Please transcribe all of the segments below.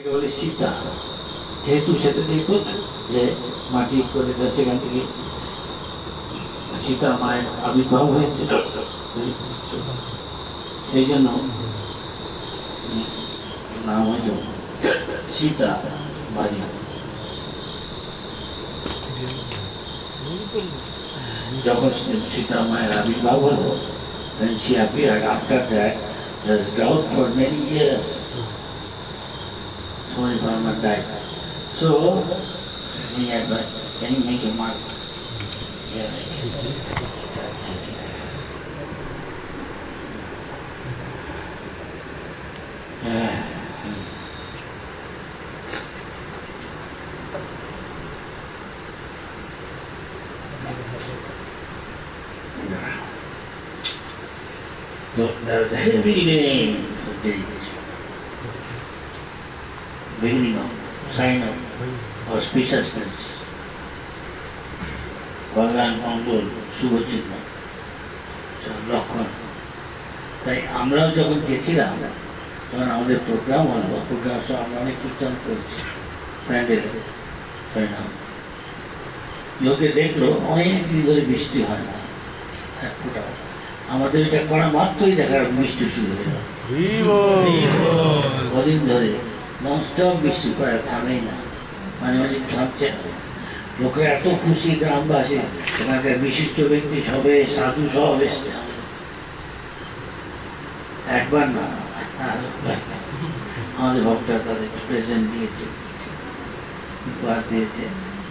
এটাকে বলে সীতা যেহেতু সেটা দেখুন যে মাটি করে দেয় সেখান থেকে। সীতা মায়ের আবির্ভাব হয়েছে। সেই জন্য নাম হয়েছে সীতা বাজি। যখন সীতা মায়ের আবির্ভাব হলো when she appeared after that was drought for many xuôi vào mặt đầy số. Như vậy vậy. Tránh ngay kiểu mặt. Yeah. Look, now the reading of these. Beginning of sign of auspiciousness. কল্যাণ মঙ্গল শুভ চিহ্ন সব লক্ষণ তাই আমরাও যখন গেছিলাম তখন আমাদের programme হলো প্রোগ্রাম সব আমরা অনেক কীর্তন করেছি প্যান্ডেলে পরিণাম লোকে দেখল অনেক দিন ধরে বৃষ্টি হয় না এক ফোঁটা। আমাদের এটা করা মাত্রই দেখার বৃষ্টি শুরু হয়ে গেল। কদিন ধরে ননস্টপ বৃষ্টি প্রায় থামেই না। মাঝে মাঝে থামছে না লোকে এত খুশি গ্রামবাসী, এখানকার বিশিষ্ট ব্যক্তি সবে সাধু সব এসছে। একবার না আমাদের ভক্তরা তাদের প্রেজেন্ট দিয়েছে, উপহার দিয়েছে।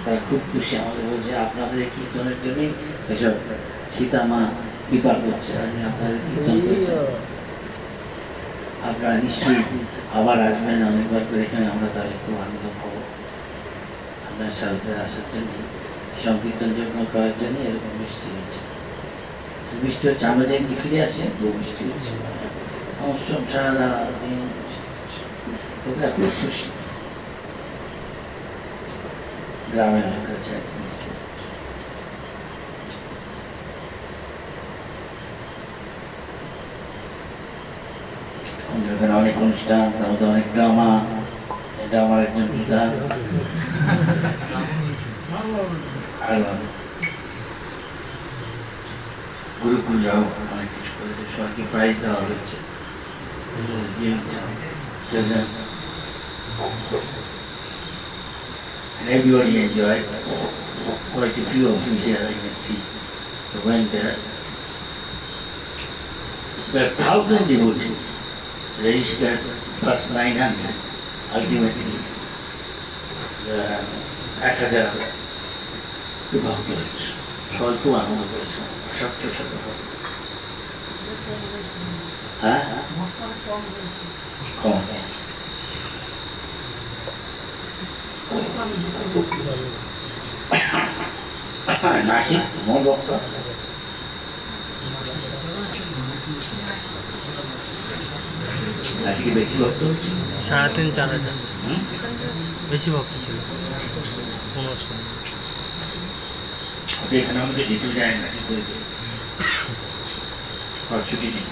তারা খুব খুশি, আমাদের বলছে, আপনাদের কীর্তনের জন্যই এসব সীতা মা কৃপা করছে, আমি আপনাদের কীর্তন করছি। আপনারা নিশ্চয়ই আবার আসবেন, অনেকবার করে এখানে আমরা তাহলে খুব আনন্দ পাবো আপনার সাথে আসার জন্য, সংকীর্তন যখন করার জন্য এরকম বৃষ্টি হয়েছে বৃষ্টি হচ্ছে, আমরা যেদিন ফিরে আসি বহু বৃষ্টি হচ্ছে। সব সারা দিন খুব খুশি। গ্রামের লোকের চাই এখানে অনেক অনুষ্ঠান তার মধ্যে অনেক ড্রামা এটা আমার একজন পিতা গুরুকুলরাও অনেক কিছু করেছে সবাইকে প্রাইজ দেওয়া হয়েছে present and everybody enjoyed quite a few of you here I can see who went there but thousand devotees Registered first 900 ultimately, the হাজার বিভক্ত হয়েছে। স্বল্প আনন্দ করেছে সবচেয়ে ছোট হ্যাঁ? কম। নাসিক মোট বক্তা নাসিকে বেশি ভক্ত হচ্ছে সাড়ে তিন চার হাজার হুম? বেশি ভক্ত ছিল পনেরোশো ওটা এখানে আমাকে যেতে যায় না কি করে যায়? আর ছুটি নেই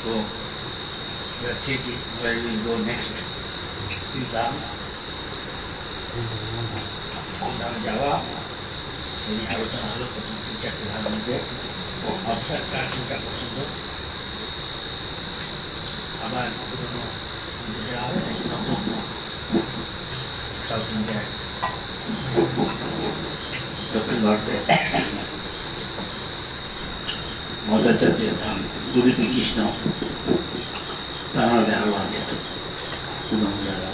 So, we are thinking where we go next. Is that? কোনখানে যাওয়া সেই আলোচনা হলো প্রথম তিন চারটে ধার মধ্যে। অবসর কার কোনটা পছন্দ? আবার পুরোনো যাওয়া সাউথ ইন্ডিয়ায় দক্ষিণ ভারতে মজাচার্যের ধাম গুরুপি কৃষ্ণ তার নাহলে আছে। পুরোনো জায়গা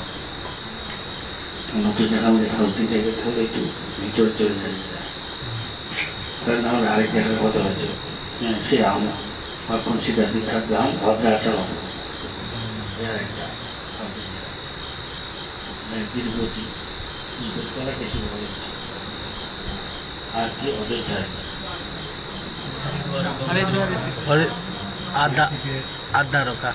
নতুন আমাদের সবজি জায়গা থেকে একটু ভিতরে চলে যাবে কারণ আমরা আরেক জায়গায় কথা হয়েছে হ্যাঁ, সে আমরা এখন সীতা বিখ্যাত ধাম ভদ্রাচরণ একটা তিরুপতি মানে আর কি অযোধ্যায় আদা আদা রকা।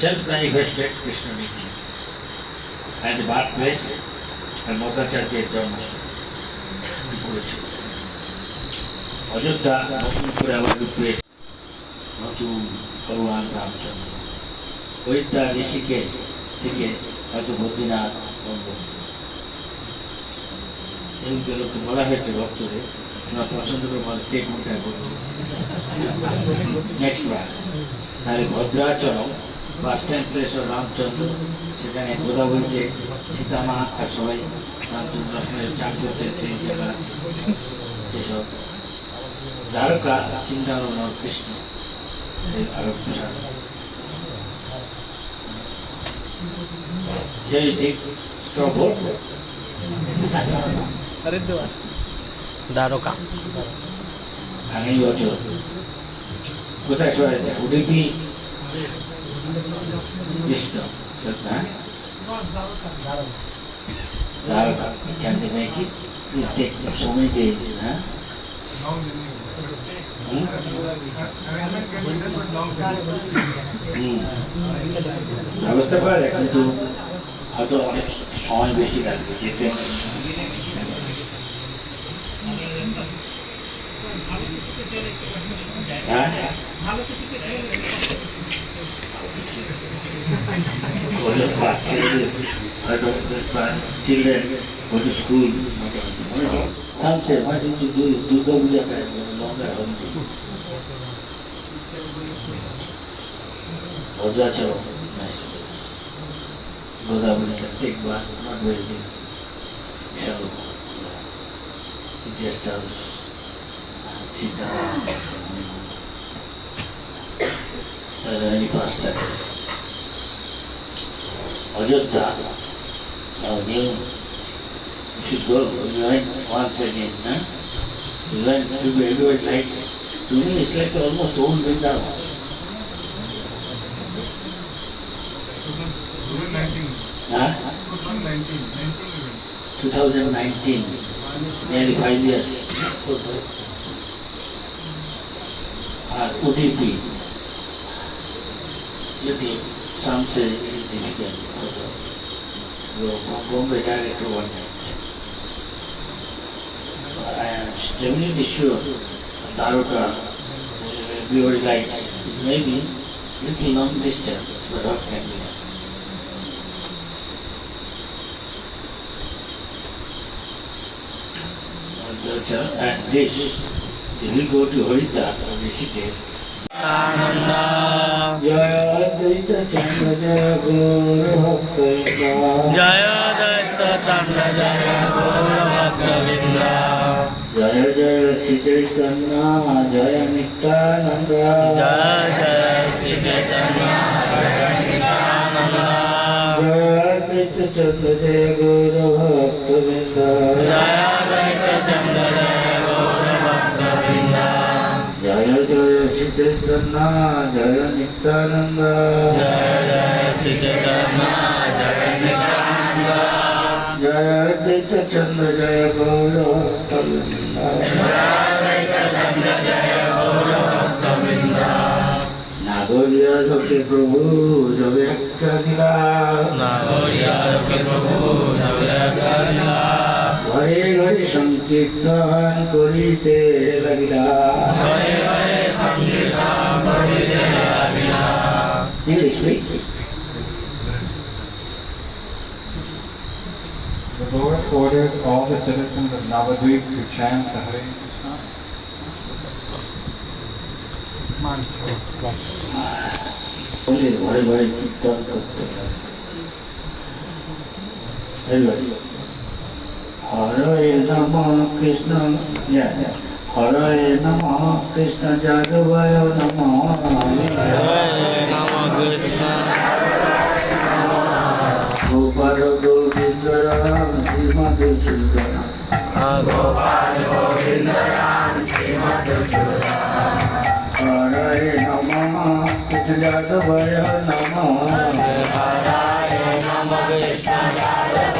Self-manifested Krishna Nitya. And the birthplace আর মতাচার্যের জন্মস্থান অযোধ্যা নতুন করে আবার নতুন ভগবান রামচন্দ্র। হরিদ্বার ঋষিকেশ থেকে হয়তো বদ্রীনাথ গঙ্গোত্রী এগুলোকে লোককে বলা হয়েছে ভক্তদের তোমার পছন্দ করে বলে, কে কোনটায় ভক্তি নেক্সট বার। তাহলে ভদ্রাচরণ বাস স্ট্যান্ড প্লেস ও রামচন্দ্র। সেখানে গোদাবরীতে সীতামা আর সবাই রামচন্দ্র লক্ষ্মণের চান করতেন সেই জায়গা আছে। সেসব দ্বারকা চিন্তানন্দ কৃষ্ণ এর আরও প্রসাদ Here you take straw boat. Dwarka. আগামী বছর কোথায় যাচ্ছে উডুপি কৃষ্ণ শ্রদ্ধা Dwarka can they make it? It take so many days, huh? Hmm? হুম। ব্যবস্থা করা যায় কিন্তু হয়তো অনেক সময় বেশি লাগবে যেতে হ্যাঁ করলে বাচ্চাদের হয়তো children go to school some say why didn't you do it Durga Puja time longer holiday ভদ্রাচরণ nice place Godavari can take one not very deep shallow guest house मैदानी पास तक Ayodhya Now you, you should go learn once again. Huh? Learn to be everybody likes. To me, it's like almost old Vrindavan. Huh? 2019. 2019. Nearly five years. Ah, UDP. यदि samsering intelligent for the Bombay director one night. I am extremely sure Taruka Bureau lights it may be little long distance, but what can be done? At this, if we go to Harita and visit this, Ananda. जय दैत चंद्र जय गौर भक्त जय चंद्र जय जय जय श्री चैतन्य जय नित्यानंद जय जय श्री चैतन्य जय दैत चंद जय गौर। चैतन्ना जय नित्यानंद जय जय श्री जय नित्यानंद चंद्र जय गौरव नागोरिया सबके प्रभु जो प्रभु जो ঘরে ঘরে সংকীর্তন করিতে লাগিলা ঘরে ঘরে সংকীর্তন করিতে লাগিলা English please The Lord ordered all the citizens of Navadvip to chant the Hare Krishna. বলে ঘরে ঘরে কীর্তন করতে লাগে Everybody. হরে নম কৃষ্ণ yeah, yeah. হরে নম কৃষ্ণ যাদবায় নম নম কৃষ্ণ গোপাল গোবিন্দ রাম শ্রীমদ সুন্দর নম কৃষ্ণ যাদবায় নম হরায় নম কৃষ্ণ যাদবায় নম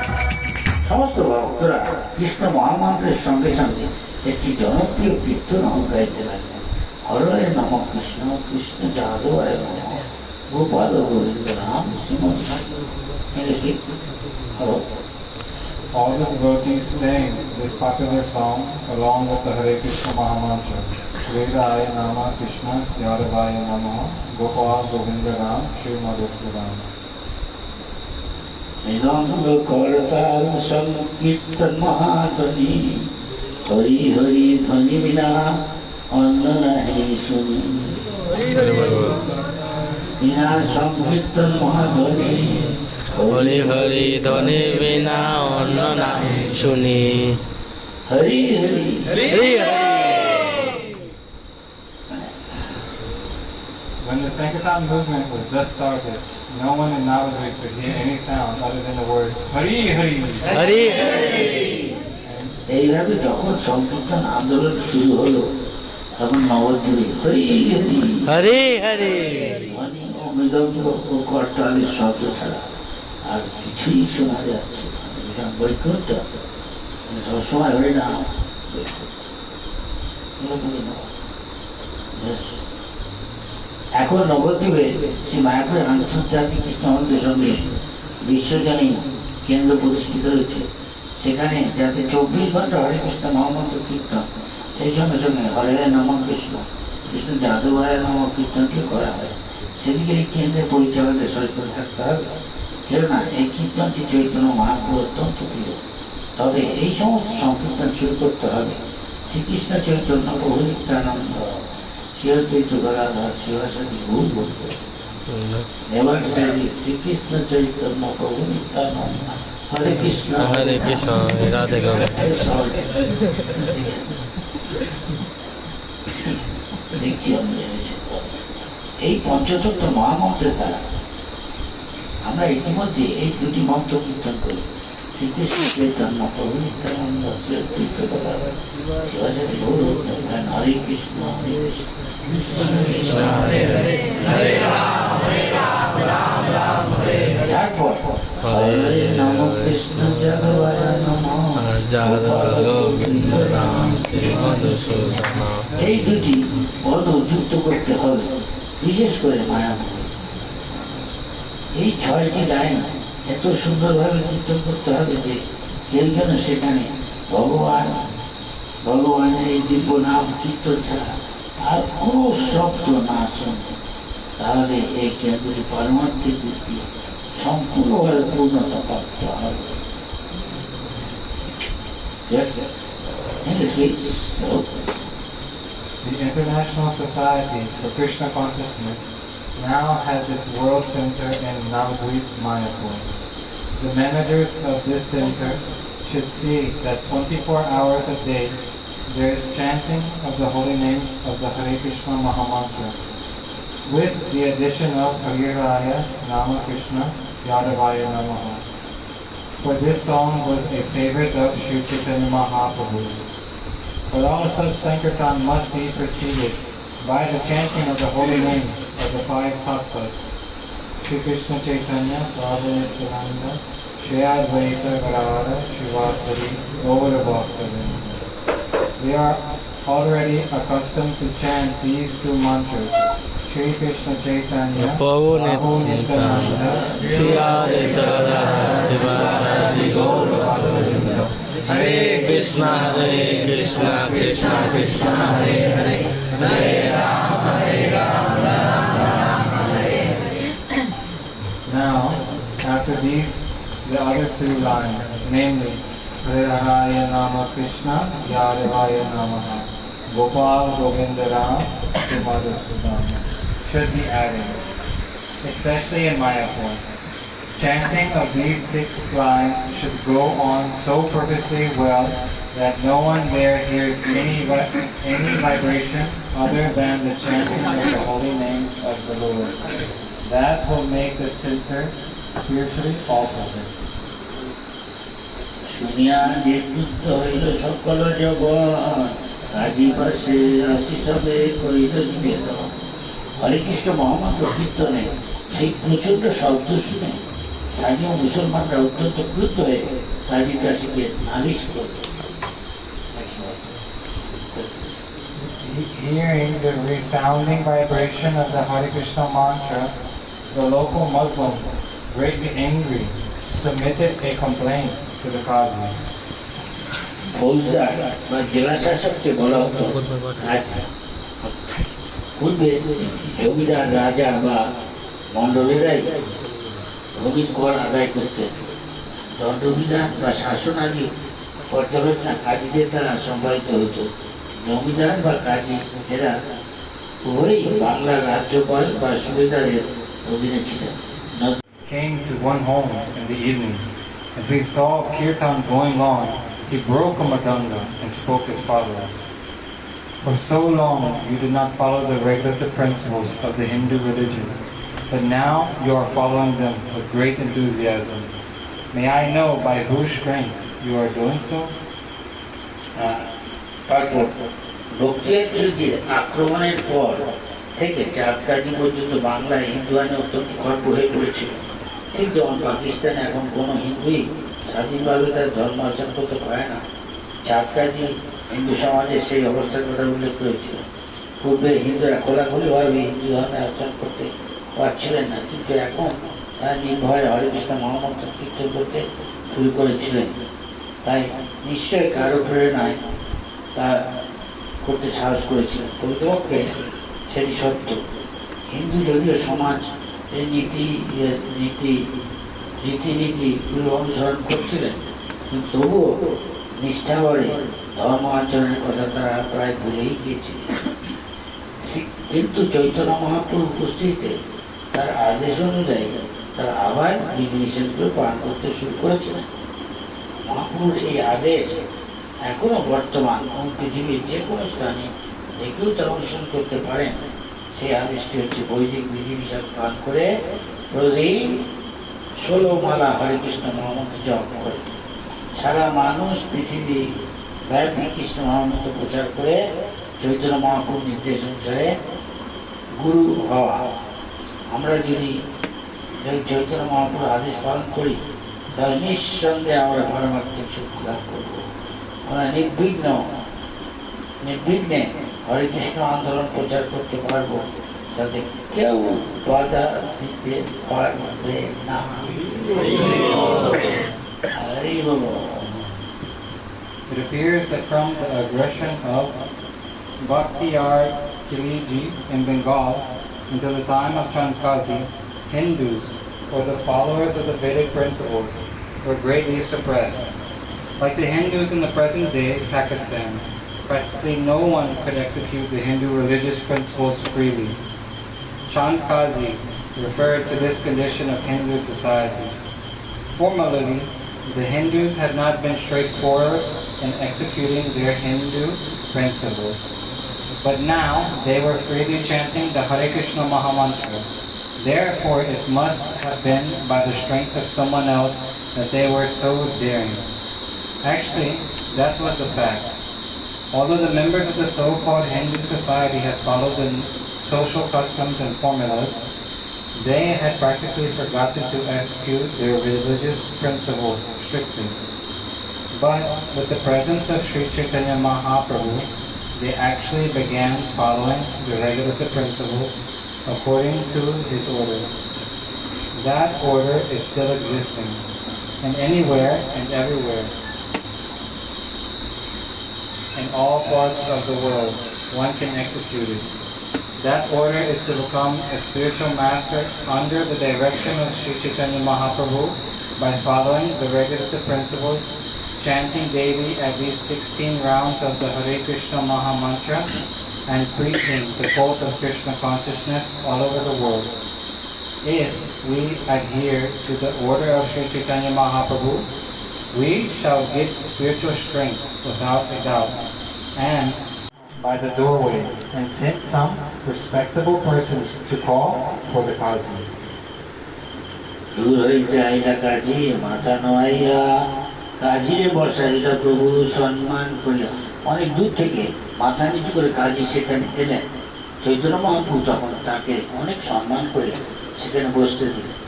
সমস্ত ভক্তরা কৃষ্ণ মহামন্ত্রের সঙ্গে সঙ্গে একটি জনপ্রিয় কীর্তন গাইতে লাগলেন হরয়ে নম কৃষ্ণ কৃষ্ণ যাদবায় নম Gopal Govinda Ram Srimad hello All the devotees sang this popular song along with the Hare Krishna Mahamantra. Vedaya Nama Krishna Yadavaya Namaha Gopal Govinda Ram Shri Madhusudan. মৃদঙ্গ করতাল সংকীর্তন মহাধ্বনি। হরি হরি ধ্বনি বিনা অন্য নাহি শুনি। বিনা সংকীর্তন মহাধ্বনি। হরি হরি ধ্বনি বিনা অন্য নাম শুনি। Hari Hari. Hari Hari. When the Sankirtan movement was thus started, no one in Navadvip could hear any sound other than the words Hari Hari. Hari Hari এইভাবে যখন সংকীর্তন আন্দোলন শুরু হলো তখন নবদ্বীপে হরি হরি হরি হরি ধ্বনি ও মৃদঙ্গ ও করতালের শব্দ ছাড়া আর কিছুই শোনা যাচ্ছে বৈকুণ্ঠ। সবসময় হরি না এখন নবদ্বীপে শ্রী মায়াপুরের আন্তর্জাতিক কৃষ্ণ মন্দিরের সঙ্গে বিশ্বজনীন কেন্দ্র প্রতিষ্ঠিত রয়েছে সেখানে যাতে চব্বিশ ঘণ্টা হরে কৃষ্ণ মহামন্ত্র কীর্তন, সেই সঙ্গে সঙ্গে হরে নম কৃষ্ণ কৃষ্ণ যাদবায় নম কীর্তনটি করা হয়। সেদিকে এই কেন্দ্রের পরিচালকদের সচেতন থাকতে হবে। কেননা এই কীর্তনটি চৈতন্য মহাপুর অত্যন্ত প্রিয়। তবে এই সমস্ত সংকীর্তন শুরু করতে হবে। শ্রীকৃষ্ণ চৈতন্য প্রভু নিত্যানন্দ শ্রী কৃষ্ণ রাধে গোবিন্দ দেখছি আমি এই পঞ্চতত্ত্ব মহামন্ত্রের দ্বারা আমরা ইতিমধ্যে এই দুটি মন্ত্র কীর্তন করি শ্রীকৃষ্ণ চৈতন্য প্রভু নিত্যানন্দ শ্রীতীর্থ কথা শিবাসাদি গৌর হরে কৃষ্ণ হরে কৃষ্ণ এই দুটি পদ যুক্ত করতে হবে, বিশেষ করে মায়াপুর। এই ছয়টি লাইন এত সুন্দরভাবে কীর্তন করতে হবে যে কেউ যেন সেখানে ভগবান, ভগবানের এই দিব্য নাম কীর্তন ছাড়া আর কোনো শব্দ না শোনে তাহলে এই কেন্দ্রটি পারমার্থিক দিক দিয়ে সম্পূর্ণভাবে পূর্ণতা প্রাপ্ত হবে Yes, English please. So, The International Society for Krishna Consciousness now has its world center in Navadvip, Mayapur. The managers of this center should see that 24 hours a day there is chanting of the holy names of the Hare Krishna Mahamantra with the addition of Hariraya Nama Krishna Yadavaya Namaha. For this song was a favorite of Sri Chaitanya Mahaprabhu's. But all such Sankirtan must be preceded by the chanting of the holy names of the five tattvas. Sri Krishna Chaitanya, Prabhu Nityananda, Shri Advaita Gadadhara, Shivasari, Gaura Bhaktavinda. We are already accustomed to chant these two mantras. Shri Krishna Chaitanya, Prabhu Nityananda, Siya Aditya Sivasadi Gaura Hare Krishna, Hare Krishna, Krishna Krishna, Hare Hare, Hare Rama, Hare Rama, Rama Hare Hare. Now, after these, the other two lines, namely, Hriraya Nama Krishna, Yadavaya Namaha, Gopal Govinda Ram, Madhusudan, should be added, especially in Mayapur. Chanting of these six lines should go on so perfectly well that no one there hears any, any vibration other than the chanting of the holy names of the Lord. That will make the center spiritually all perfect. শুনিয়া যে ক্রুদ্ধ হইল সকল জগৎ কাজী পাশে আসি সবে করিল নিবেদন হরে কৃষ্ণ মহামন্ত্র কীর্তনে সেই প্রচণ্ড শব্দ শুনে স্থানীয় মুসলমানরা অত্যন্ত ক্রুদ্ধ হয়ে কাজী কাশিকে নালিশ করল Hearing the resounding vibration of the Hare Krishna mantra, the local Muslims, greatly angry, submitted a complaint ফৌজদার বা জেলা শাসককে বলা হতো পূর্বে জমিদার রাজা বা মন্ডলেরাই ভূমির কর আদায় করতেন দণ্ডবিধান বা শাসনাদি পর্যালোচনা কাজীদের দ্বারা সম্পাদিত হতো। জমিদার বা কাজী এরা উভয়ই বাংলার রাজ্যপাল বা সুবেদারের অধীনে ছিলেন। Came to one home in the evening, and he saw kirtan going on. He broke a madanga and spoke as follows. For so long you did not follow the regulative principles of the Hindu religion, but now you are following them with great enthusiasm. May I know by whose strength you are doing so? আহ, তারপর বক্তিয়ার খিলজির আক্রমণের পর থেকে চাঁদ কাজী পর্যন্ত বাংলায় হিন্দু আইনে অত্যন্ত খর্ব হয়ে পড়েছিল ঠিক যেমন পাকিস্তানে এখন কোনো হিন্দুই স্বাধীনভাবে তার ধর্ম আচরণ করতে পারে না। চাঁদ কাজী হিন্দু সমাজে সেই অবস্থার কথা উল্লেখ করেছিলেন পূর্বে হিন্দুরা খোলাখুলিভাবে হিন্দু ধর্মে আচরণ করতে পারছিলেন না, কিন্তু এখন তারা নির্ভয়ে হরে কৃষ্ণ মহামন্ত্র কীর্তন করতে শুরু করেছিলেন। তাই নিশ্চয় কারও প্রেরণায় তা করতে সাহস করেছিলেন। প্রকৃতপক্ষে সেটি সত্য। হিন্দু যদিও সমাজ এই নীতি নীতি রীতিনীতিগুলো অনুসরণ করছিলেন। কিন্তু তবুও নিষ্ঠাভরে ধর্ম আচরণের কথা তারা প্রায় ভুলেই গিয়েছিলেন। কিন্তু চৈতন্য মহাপ্রভু উপস্থিতিতে তার আদেশ অনুযায়ী তারা আবার বিধিনিষেধগুলো পালন করতে শুরু করেছিলেন। মহাপ্রভুর এই আদেশ এখনও বর্তমান এবং পৃথিবীর যে কোনো স্থানে যে কেউ তার অনুসরণ করতে পারেন। সেই আদেশটি হচ্ছে বৈদিক বিধিনিষেধ পালন করে প্রতিদিন ষোলো মালা হরে কৃষ্ণ মহামন্ত্র জপ করে। সারা মানুষ পৃথিবী ব্যাপী কৃষ্ণ মহামন্ত্র প্রচার করে চৈতন্য মহাপ্রভুর নির্দেশ অনুসারে গুরু হওয়া। আমরা যদি চৈতন্য মহাপ্রভুর আদেশ পালন করি, তাহলে নিঃসন্দেহে আমরা পারমার্থিক শক্তি লাভ করব। আমরা নির্বিঘ্ন, নির্বিঘ্নে হরে কৃষ্ণ আন্দোলন প্রচার করতে পারবো যাতে কেউ বাধা দিতে পারবে না হরি বল It appears that from the aggression of Bhaktiar Khilji in Bengal until the time of Chandkazi, Hindus, or the followers of the Vedic principles, were greatly suppressed. Like the Hindus in the present day Pakistan, practically no one could execute the Hindu religious principles freely. Chandkazi referred to this condition of Hindu society. Formerly, the Hindus had not been straightforward in executing their Hindu principles. But now they were freely chanting the Hare Krishna Mahamantra. Therefore, it must have been by the strength of someone else that they were so daring. Actually, that was the fact. Although the members of the so-called Hindu society had followed the social customs and formulas, they had practically forgotten to execute their religious principles strictly. But with the presence of Sri Chaitanya Mahaprabhu, they actually began following the regulative principles according to his order. That order is still existing, and anywhere and everywhere, in all parts of the world, one can execute it. That order is to become a spiritual master under the direction of Sri Chaitanya Mahaprabhu by following the regulative principles, chanting daily at least 16 rounds of the Hare Krishna Maha Mantra, and preaching the cult of Krishna consciousness all over the world. If we adhere to the order of Sri Chaitanya Mahaprabhu, we shall get spiritual strength without a doubt. And by the doorway and sent some respectable persons to call for the Qazi. দূর হইতে আইলা কাজী মাথা নোয়াইয়া কাজীরে বর্ষা প্রভু সম্মান করিয়া অনেক দূর থেকে মাথা নিচু করে কাজী সেখানে এলেন চৈতন্য মহাপ্রভু তখন তাকে অনেক সম্মান করে সেখানে বসতে দিলেন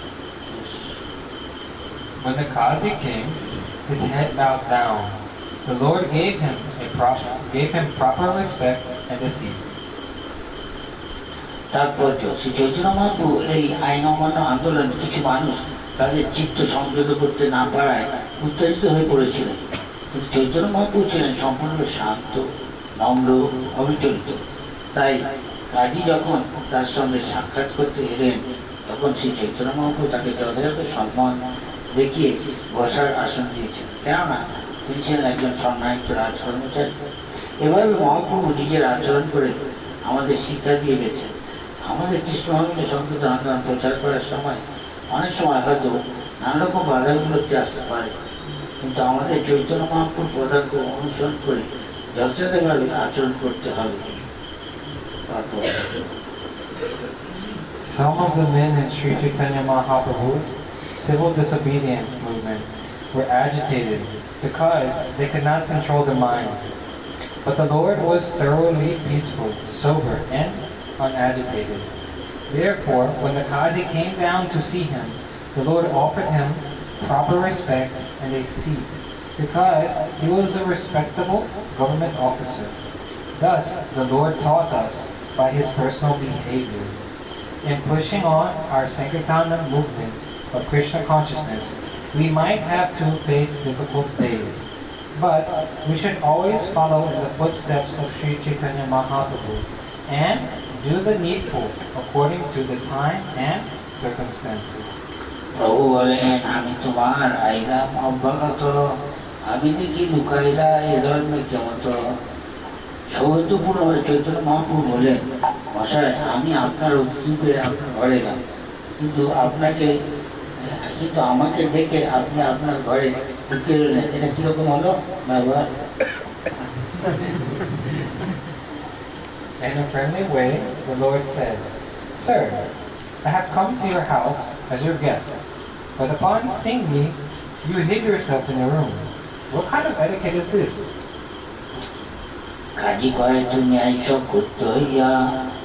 When the Qazi came, his head bowed down. The Lord gave him a prop- gave him proper respect and a seat. তাৎপর্য শ্রী চৈতন্য মহাপ্রভু এই আইন অমান্য আন্দোলন কিছু মানুষ তাদের চিত্ত সংযত করতে না পারায় উত্তেজিত হয়ে পড়েছিলেন কিন্তু চৈতন্য মহাপ্রভু ছিলেন সম্পূর্ণ শান্ত, নম্র, অবিচলিত তাই কাজী যখন তার সঙ্গে সাক্ষাৎ করতে এলেন, তখন শ্রী চৈতন্য মহাপ্রভু তাকে যথাযথ সম্মান দেখিয়ে বসার আসন দিয়েছেন। কেননা তিনি ছিলেন একজন সম্মানিত রাজ কর্মচারী এভাবে মহাপ্রভু নিজের আচরণ করে আমাদের শিক্ষা দিয়ে গেছেন। আমাদের কৃষ্ণভক্ত সংস্কৃত আন্দোলন প্রচার করার সময় অনেক সময় হয়তো নানা রকম বাধা বিপত্তি আসতে পারে। কিন্তু আমাদের চৈতন্য মহাপুর পদার্থ অনুসরণ করে যথাযথভাবে আচরণ করতে হবে। Some of the men in Sri Chaitanya Mahaprabhu's civil disobedience movement were agitated because they could not control their minds. But the Lord was thoroughly peaceful, sober, and unagitated. Therefore, when the Qazi came down to see him, the Lord offered him proper respect and a seat because he was a respectable government officer. Thus, the Lord taught us by his personal behavior. In pushing on our Sankirtana movement of Krishna consciousness, we might have to face difficult days. But we should always follow in the footsteps of Sri Chaitanya Mahaprabhu and do the needful according to the time and circumstances. প্রভু বলেন আমি তোমার আইলাম অভ্যাগত আমি দেখি লুকাইলা এ ধর্মে কেমত সৌভাগ্যপূর্ণভাবে চৈতন্য মহাপ্রভু বলেন মশাই আমি আপনার অতিথি করে আপনার ঘরে এলাম কিন্তু আপনাকে কিন্তু আমাকে দেখে আপনি আপনার ঘরে ঢুকে রইলেন এটা কিরকম হলো ব্যবহার In a friendly way, the Lord said, Sir, I have come to your house as your guest, but upon seeing me, you hid yourself in a room. What kind of etiquette is this? কাজী কয় তুমি আইসব করতে হইয়া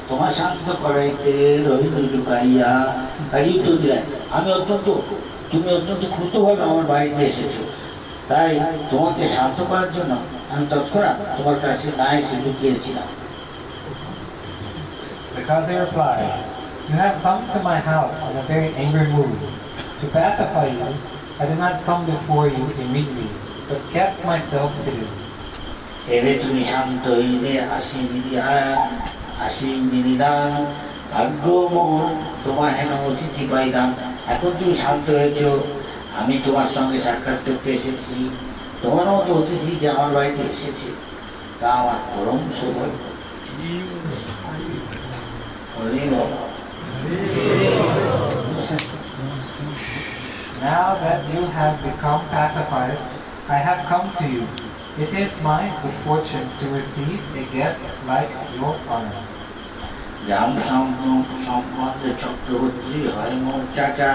তোমার শান্ত করাইতে রহিল লুকাইয়া কাজী দিলেন আমি অত্যন্ত তুমি অত্যন্ত ক্ষুদ্রভাবে আমার বাড়িতে এসেছ তাই তোমাকে শান্ত করার জন্য আমি তৎক্ষণাৎ তোমার কাছে না এসে লুকিয়েছিলাম The Qazi replied, You have come to my house in a very angry mood. To pacify you, I did not come before you immediately, but kept myself hidden. এবে তুমি শান্ত হইলে আসি মিলিয়া আসি মিলিলাম ভাগ্য তোমার হেন অতিথি পাইলাম এখন তুমি শান্ত হয়েছ আমি তোমার সঙ্গে সাক্ষাৎ করতে এসেছি তোমার মতো অতিথি যে আমার বাড়িতে এসেছে তা আমার পরম সৌভাগ্য Now that you have become pacified, I have come to you. It is my good fortune to receive a guest like your honor. গ্রাম সম- সম্বন্ধে চক্রবর্তী হয় মোর চাচা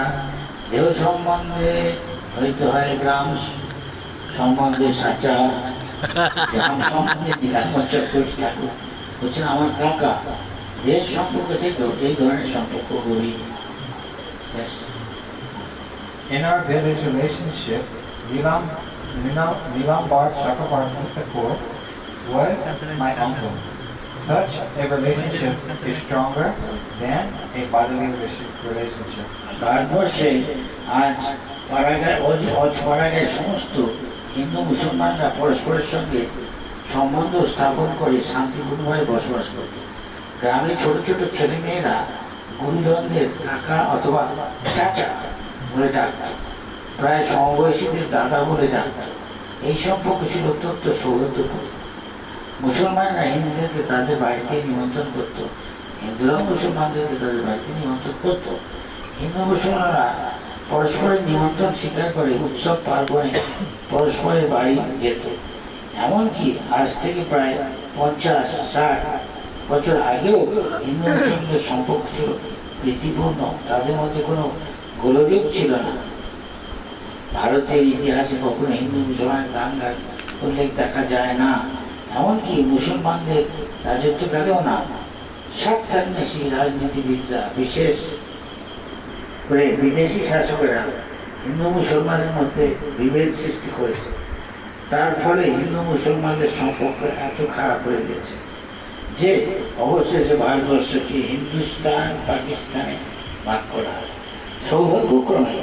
দেহ সম্বন্ধে হইতে হয় গ্রাম সম্বন্ধে সাচা গ্রাম সম্বন্ধে নীলাম্বর চক্রবর্তী ঠাকুর হচ্ছেন আমার কাকা দেশ সম্পর্ক থেকেও এই ধরনের সম্পর্ক গড়ি. In our village relationship, Nilam, Nilam, Nilambar Chakrabarti Thakur was my uncle. Such a relationship is stronger than a bodily relationship. ভারতবর্ষে আজ পাড়াগায় অজ পাড়াগায় সমস্ত হিন্দু মুসলমানরা পরস্পরের সঙ্গে সম্বন্ধ স্থাপন করে শান্তিপূর্ণভাবে বসবাস করে গ্রামে ছোট ছোট ছেলে মেয়েরা গুরুজনদের কাকা অথবা চাচা বলে ডাকত। প্রায় সমবয়সীদের দাদা বলে ডাকত। এই সম্পর্ক ছিল অত্যন্ত সৌহার্দ্যপূর্ণ। মুসলমানরা হিন্দুদেরকে তাদের বাড়িতে নিমন্ত্রণ করত। হিন্দুরাও মুসলমানদেরকে তাদের বাড়িতে নিমন্ত্রণ করত। হিন্দু মুসলমানরা পরস্পরের নিমন্ত্রণ স্বীকার করে উৎসব পার্বণে পরস্পরের বাড়ি যেত। এমনকি আজ থেকে প্রায় পঞ্চাশ, ষাট বছর আগেও হিন্দু মুসলিমদের সম্পর্ক ছিল প্রীতিপূর্ণ। তাদের মধ্যে কোনো গোলযোগ ছিল না। ভারতের ইতিহাসে কখনো হিন্দু মুসলমানের দাঙ্গার উল্লেখ দেখা যায় না। এমনকি মুসলমানদের রাজত্বকালেও না, স্বার্থান্বেষী রাজনীতিবিদরা, বিশেষ করে বিদেশি শাসকেরা হিন্দু মুসলমানের মধ্যে বিভেদ সৃষ্টি করেছে। তার ফলে হিন্দু মুসলমানদের সম্পর্ক এত খারাপ হয়ে গেছে যে অবশেষে ভারতবর্ষকে হিন্দুস্তান পাকিস্তানে ভাগ করা হয়। সৌভাগ্যক্রমে